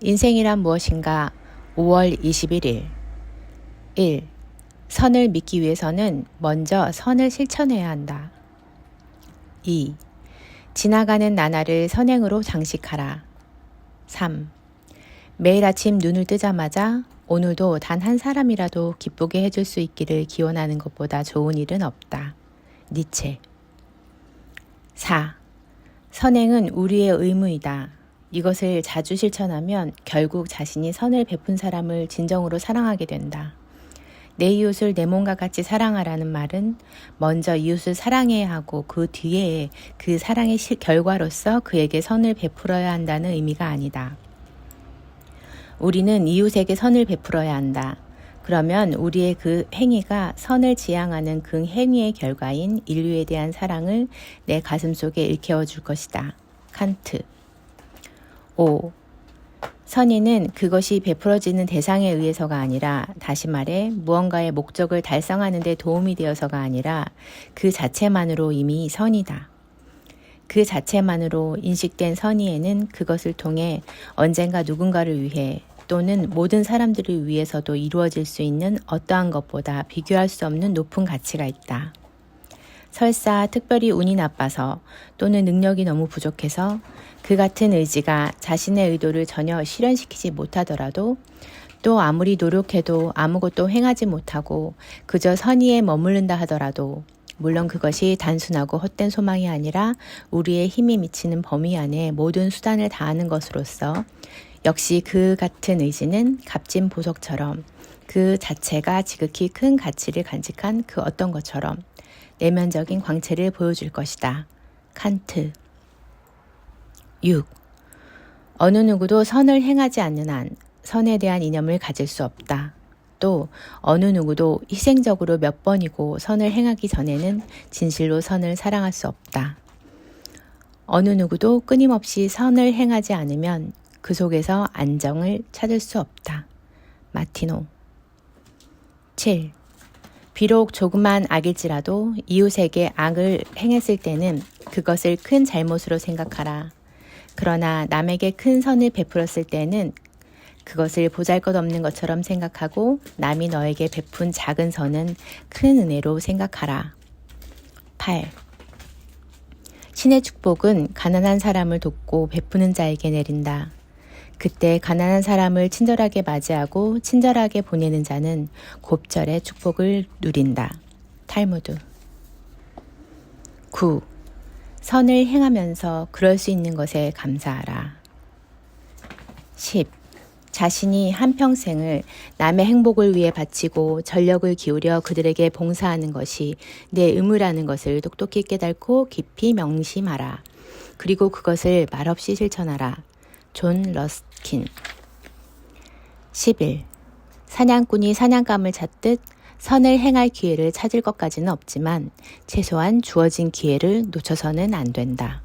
인생이란 무엇인가? 5월 21일. 1. 선을 믿기 위해서는 먼저 선을 실천해야 한다. 2. 지나가는 나날을 선행으로 장식하라. 3. 매일 아침 눈을 뜨자마자 오늘도 단 한 사람이라도 기쁘게 해줄 수 있기를 기원하는 것보다 좋은 일은 없다. 니체. 4. 선행은 우리의 의무이다. 이것을 자주 실천하면 결국 자신이 선을 베푼 사람을 진정으로 사랑하게 된다. 내 이웃을 내 몸과 같이 사랑하라는 말은 먼저 이웃을 사랑해야 하고 그 뒤에 그 사랑의 실- 결과로서 그에게 선을 베풀어야 한다는 의미가 아니다. 우리는 이웃에게 선을 베풀어야 한다. 그러면 우리의 그 행위가 선을 지향하는 그 행위의 결과인 인류에 대한 사랑을 내 가슴 속에 일깨워 줄 것이다. 칸트. 5. 선의는 그것이 베풀어지는 대상에 의해서가 아니라 다시 말해 무언가의 목적을 달성하는 데 도움이 되어서가 아니라 그 자체만으로 이미 선이다. 그 자체만으로 인식된 선의에는 그것을 통해 언젠가 누군가를 위해 또는 모든 사람들을 위해서도 이루어질 수 있는 어떠한 것보다 비교할 수 없는 높은 가치가 있다. 설사 특별히 운이 나빠서 또는 능력이 너무 부족해서 그 같은 의지가 자신의 의도를 전혀 실현시키지 못하더라도 또 아무리 노력해도 아무것도 행하지 못하고 그저 선의에 머무른다 하더라도 물론 그것이 단순하고 헛된 소망이 아니라 우리의 힘이 미치는 범위 안에 모든 수단을 다하는 것으로서 역시 그 같은 의지는 값진 보석처럼 그 자체가 지극히 큰 가치를 간직한 그 어떤 것처럼 내면적인 광채를 보여줄 것이다. 칸트 6. 어느 누구도 선을 행하지 않는 한 선에 대한 이념을 가질 수 없다. 또 어느 누구도 희생적으로 몇 번이고 선을 행하기 전에는 진실로 선을 사랑할 수 없다. 어느 누구도 끊임없이 선을 행하지 않으면 그 속에서 안정을 찾을 수 없다. 마티노 7. 비록 조그만 악일지라도 이웃에게 악을 행했을 때는 그것을 큰 잘못으로 생각하라. 그러나 남에게 큰 선을 베풀었을 때는 그것을 보잘 것 없는 것처럼 생각하고 남이 너에게 베푼 작은 선은 큰 은혜로 생각하라. 8. 신의 축복은 가난한 사람을 돕고 베푸는 자에게 내린다. 그때 가난한 사람을 친절하게 맞이하고 친절하게 보내는 자는 곱절의 축복을 누린다. 탈무드 9. 선을 행하면서 그럴 수 있는 것에 감사하라. 10. 자신이 한평생을 남의 행복을 위해 바치고 전력을 기울여 그들에게 봉사하는 것이 내 의무라는 것을 똑똑히 깨닫고 깊이 명심하라. 그리고 그것을 말없이 실천하라. 존 러스킨 11. 사냥꾼이 사냥감을 찾듯 선을 행할 기회를 찾을 것까지는 없지만 최소한 주어진 기회를 놓쳐서는 안 된다.